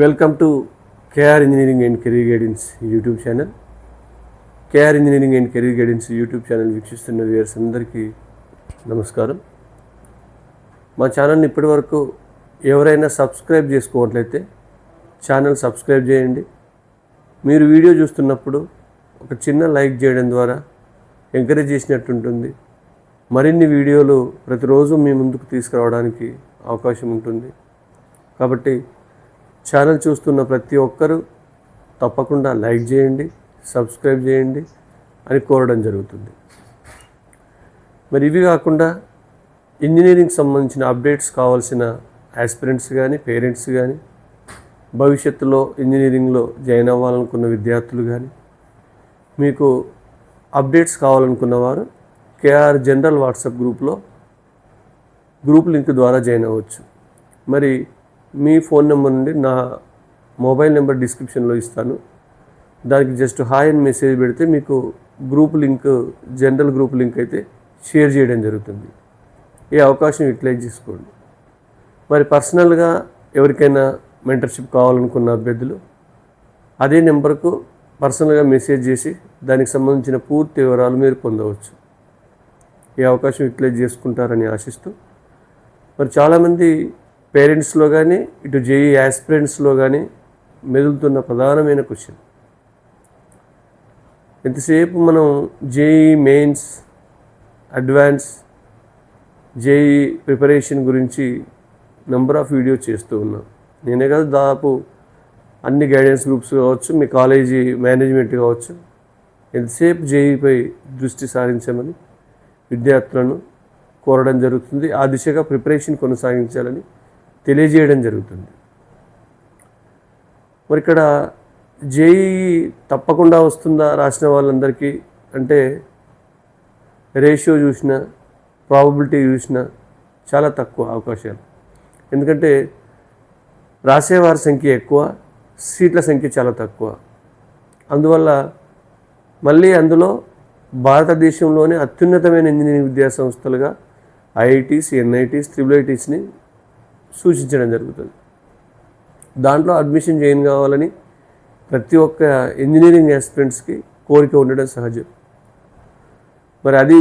Welcome to KR engineering and career guidance YouTube channel KR engineering and career guidance YouTube channel వీక్షిస్తున్న viewers అందరికీ నమస్కారం. మా ఛానల్ని ఇప్పటివరకు ఎవరైనా సబ్స్క్రైబ్ చేసుకోవట్లయితే ఛానల్ సబ్స్క్రైబ్ చేయండి. మీరు వీడియో చూస్తున్నప్పుడు ఒక చిన్న లైక్ చేయడం ద్వారా ఎంకరేజ్ చేసినట్టు ఉంటుంది. మరిన్ని వీడియోలు ప్రతిరోజు మీ ముందుకు తీసుకురావడానికి అవకాశం ఉంటుంది. కాబట్టి ఛానల్ చూస్తున్న ప్రతి ఒక్కరూ తప్పకుండా లైక్ చేయండి సబ్స్క్రైబ్ చేయండి అని కోరడం జరుగుతుంది. మరి ఇవి కాకుండా ఇంజనీరింగ్ సంబంధించిన అప్డేట్స్ కావాల్సిన ఆస్పిరెంట్స్ కానీ పేరెంట్స్ కానీ భవిష్యత్తులో ఇంజనీరింగ్లో జాయిన్ అవ్వాలనుకున్న విద్యార్థులు కానీ మీకు అప్డేట్స్ కావాలనుకున్న వారు కేఆర్ జనరల్ వాట్సాప్ గ్రూప్లో గ్రూప్ లింక్ ద్వారా జాయిన్ అవ్వచ్చు. మరి మీ ఫోన్ నెంబర్ నుండి నా మొబైల్ నెంబర్ డిస్క్రిప్షన్లో ఇస్తాను. దానికి జస్ట్ హాయ్ అని మెసేజ్ పెడితే మీకు group link general group link అయితే షేర్ చేయడం జరుగుతుంది. ఈ అవకాశం యూటిలైజ్ చేసుకోండి. మరి పర్సనల్గా ఎవరికైనా మెంటర్షిప్ కావాలనుకున్న అభ్యర్థులు అదే నెంబర్కు పర్సనల్గా మెసేజ్ చేసి దానికి సంబంధించిన పూర్తి వివరాలు మీరు పొందవచ్చు. ఈ అవకాశం యూటిలైజ్ చేసుకుంటారని ఆశిస్తూ మరి చాలామంది పేరెంట్స్లో కానీ ఇటు జేఈ యాస్పిరెంట్స్లో కానీ మెదులుతున్న ప్రధానమైన క్వశ్చన్. ఎంతసేపు మనం JEE mains advance JEE preparation గురించి నెంబర్ ఆఫ్ వీడియో చేస్తూ ఉన్నాం. నేనే కాదు దాదాపు అన్ని గైడెన్స్ గ్రూప్స్ కావచ్చు మీ కాలేజీ మేనేజ్మెంట్ కావచ్చు ఎంతసేపు జేఈపై దృష్టి సారించమని విద్యార్థులను కోరడం జరుగుతుంది. ఆ దిశగా ప్రిపరేషన్ కొనసాగించాలని తెలియజేయడం జరుగుతుంది. మరి ఇక్కడ జేఈఈ తప్పకుండా వస్తుందా రాసిన వాళ్ళందరికీ? అంటే రేషియో చూసిన ప్రాబబిలిటీ చూసిన చాలా తక్కువ అవకాశాలు. ఎందుకంటే రాసేవారి సంఖ్య ఎక్కువ సీట్ల సంఖ్య చాలా తక్కువ. అందువల్ల మళ్ళీ అందులో భారతదేశంలోనే అత్యున్నతమైన ఇంజనీరింగ్ విద్యాసంస్థలుగా ఐఐటీస్ ఎన్ఐటీస్ త్రిబుల్ ఐటీస్ని సూచించడం జరుగుతుంది. దాంట్లో అడ్మిషన్ చేయని కావాలని ప్రతి ఒక్క ఇంజనీరింగ్ ఆస్పిరెంట్స్కి కోరిక ఉండడం సహజం. మరి అది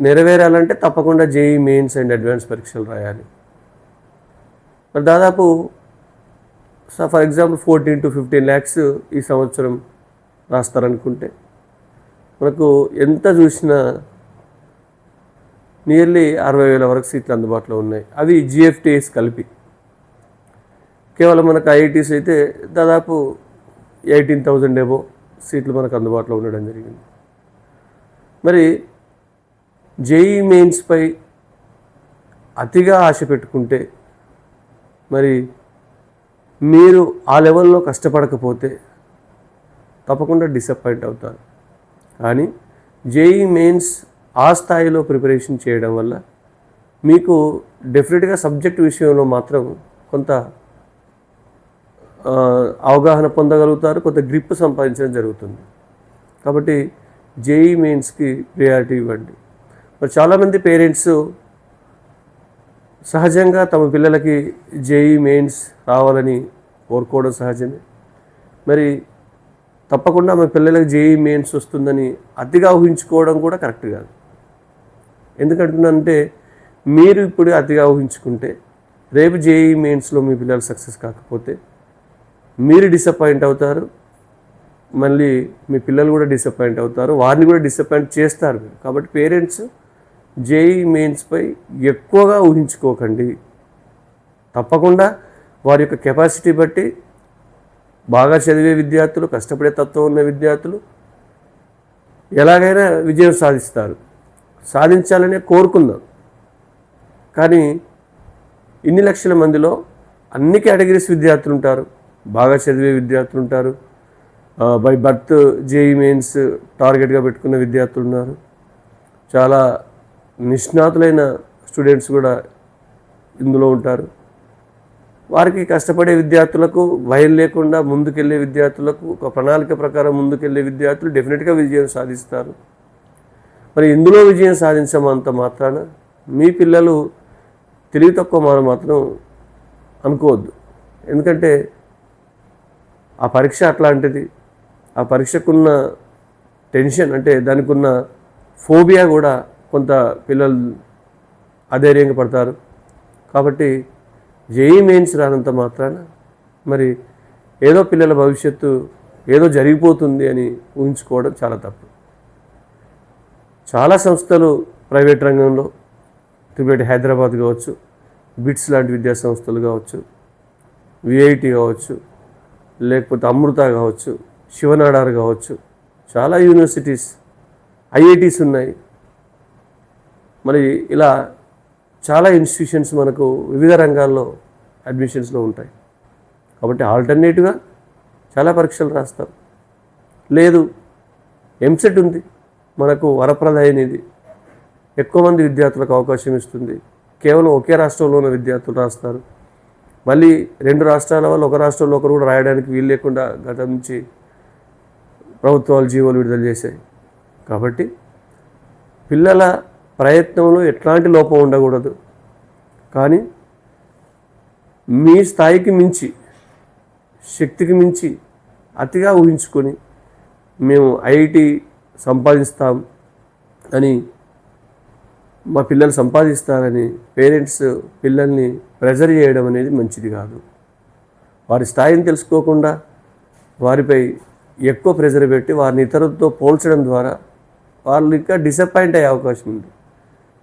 నెరవేరాలంటే తప్పకుండా జేఈ మెయిన్స్ అండ్ అడ్వాన్స్ పరీక్షలు రాయాలి. మరి దాదాపు for example fourteen to fifteen lakhs ఈ సంవత్సరం రాస్తారనుకుంటే మనకు ఎంత చూసినా నియర్లీ అరవై వేల వరకు సీట్లు అందుబాటులో ఉన్నాయి. అవి జిఎఫ్టీఎస్ కలిపి. కేవలం మనకు ఐఐటీస్ అయితే దాదాపు ఎయిటీన్ థౌజండ్ ఏవో సీట్లు మనకు అందుబాటులో ఉండడం జరిగింది. మరి జేఈ మెయిన్స్పై అతిగా ఆశ పెట్టుకుంటే మరి మీరు ఆ లెవెల్లో కష్టపడకపోతే తప్పకుండా డిసప్పాయింట్ అవుతారు. కానీ జేఈ మెయిన్స్ ఆ స్థాయిలో ప్రిపరేషన్ చేయడం వల్ల మీకు డెఫినెట్గా సబ్జెక్ట్ విషయంలో మాత్రం కొంత అవగాహన పొందగలుగుతారు కొంత గ్రిప్ సంపాదించడం జరుగుతుంది. కాబట్టి జేఈ మెయిన్స్కి ప్రియారిటీ ఇవ్వండి. మరి చాలామంది పేరెంట్స్ సహజంగా తమ పిల్లలకి జేఈ మెయిన్స్ రావాలని కోరుకోవడం సహజమే. మరి తప్పకుండా మా పిల్లలకి జేఈ మెయిన్స్ వస్తుందని అతిగా ఊహించుకోవడం కూడా కరెక్ట్ కాదు. ఎందుకంటున్నానంటే మీరు ఇప్పుడు అతిగా ఊహించుకుంటే రేపు జేఈ మెయిన్స్లో మీ పిల్లలు సక్సెస్ కాకపోతే మీరు డిసప్పాయింట్ అవుతారు మళ్ళీ మీ పిల్లలు కూడా డిసప్పాయింట్ అవుతారు వారిని కూడా డిసప్పాయింట్ చేస్తారు మీరు. కాబట్టి పేరెంట్స్ జేఈ మెయిన్స్పై ఎక్కువగా ఊహించుకోకండి. తప్పకుండా వారి యొక్క కెపాసిటీ బట్టి బాగా చదివే విద్యార్థులు కష్టపడే తత్వం ఉన్న విద్యార్థులు ఎలాగైనా విజయం సాధిస్తారు. సాధించాలనే కోరుకుందాం. కానీ ఇన్ని లక్షల మందిలో అన్ని కేటగిరీస్ విద్యార్థులు ఉంటారు. బాగా చదివే విద్యార్థులు ఉంటారు. బై బర్త్ జేఈ మెయిన్స్ టార్గెట్గా పెట్టుకున్న విద్యార్థులు ఉన్నారు. చాలా నిష్ణాతులైన స్టూడెంట్స్ కూడా ఇందులో ఉంటారు. వారికి కష్టపడే విద్యార్థులకు భయం లేకుండా ముందుకెళ్ళే విద్యార్థులకు ఒక ప్రణాళిక ప్రకారం ముందుకెళ్ళే విద్యార్థులు డెఫినెట్గా విజయం సాధిస్తారు. మరి ఇందులో విజయం సాధించమంత మాత్రాన మీ పిల్లలు తెలివి తక్కువ మనం మాత్రం అనుకోవద్దు. ఎందుకంటే ఆ పరీక్ష అట్లాంటిది. ఆ పరీక్షకున్న టెన్షన్ అంటే దానికి ఉన్న ఫోబియా కూడా కొంత పిల్లలు అధైర్యంగా పడతారు. కాబట్టి జేఈ మెయిన్స్ రానంత మాత్రాన మరి ఏదో పిల్లల భవిష్యత్తు ఏదో జరిగిపోతుంది అని ఊహించుకోవడం చాలా తప్పు. చాలా సంస్థలు ప్రైవేట్ రంగంలో త్రిబేటి హైదరాబాద్ కావచ్చు బిట్స్ లాంటి విద్యా సంస్థలు కావచ్చు విఐటి కావచ్చు లేకపోతే అమృత కావచ్చు శివనాడార్ కావచ్చు చాలా యూనివర్సిటీస్ ఐఐటీస్ ఉన్నాయి. మరి ఇలా చాలా ఇన్స్టిట్యూషన్స్ మనకు వివిధ రంగాల్లో అడ్మిషన్స్లో ఉంటాయి. కాబట్టి ఆల్టర్నేటివ్గా చాలా పరీక్షలు రాస్తాం. లేదు ఎంసెట్ ఉంది. మనకు వరప్రదాయనిది. ఎక్కువ మంది విద్యార్థులకు అవకాశం ఇస్తుంది. కేవలం ఒకే రాష్ట్రంలో ఉన్న విద్యార్థులు రాస్తారు. మళ్ళీ రెండు రాష్ట్రాల వాళ్ళు ఒక రాష్ట్రంలో ఒకరు కూడా రాయడానికి వీలు లేకుండా గతం నుంచి ప్రభుత్వాలు జీవోలు విడుదల చేశాయి. కాబట్టి పిల్లల ప్రయత్నంలో ఎట్లాంటి లోపం ఉండకూడదు. కానీ మీ స్థాయికి మించి శక్తికి మించి అతిగా ఊహించుకొని మేము ఐఐటి సంపాదిస్తాం అని మా పిల్లలు సంపాదిస్తారని పేరెంట్స్ పిల్లల్ని ప్రెజర్ చేయడం అనేది మంచిది కాదు. వారి స్థాయిని తెలుసుకోకుండా వారిపై ఎక్కువ ప్రెజర్ పెట్టి వారిని ఇతరులతో పోల్చడం ద్వారా వాళ్ళు ఇంకా డిసప్పాయింట్ అయ్యే అవకాశం ఉంది.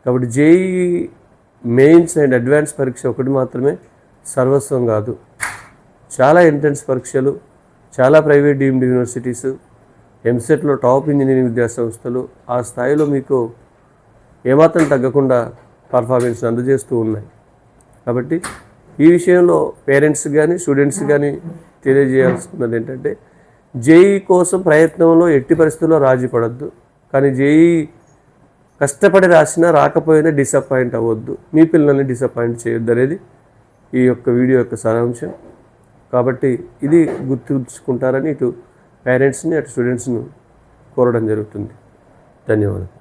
కాబట్టి జేఈ మెయిన్స్ అండ్ అడ్వాన్స్ పరీక్ష ఒకటి మాత్రమే సర్వస్వం కాదు. చాలా ఎంట్రన్స్ పరీక్షలు చాలా ప్రైవేట్ డీమ్డ్ యూనివర్సిటీస్ ఎంసెట్లో టాప్ ఇంజనీరింగ్ విద్యా సంస్థలు ఆ స్థాయిలో మీకు ఏమాత్రం తగ్గకుండా పర్ఫార్మెన్స్ అందజేస్తూ ఉన్నాయి. కాబట్టి ఈ విషయంలో పేరెంట్స్ కానీ స్టూడెంట్స్ కానీ తెలియజేయాల్సుకున్నది ఏంటంటే జేఈ కోసం ప్రయత్నంలో ఎట్టి పరిస్థితుల్లో రాజీ పడద్దు. కానీ జేఈ కష్టపడి రాసినా రాకపోయినా డిసప్పాయింట్ అవ్వద్దు. మీ పిల్లల్ని డిసప్పాయింట్ చేయొద్దు అనేది ఈ యొక్క వీడియో యొక్క సారాంశం. కాబట్టి ఇది గుర్తుంచుకుంటారని ఇటు పేరెంట్స్ని అటు స్టూడెంట్స్ను కోరడం జరుగుతుంది. ధన్యవాదాలు.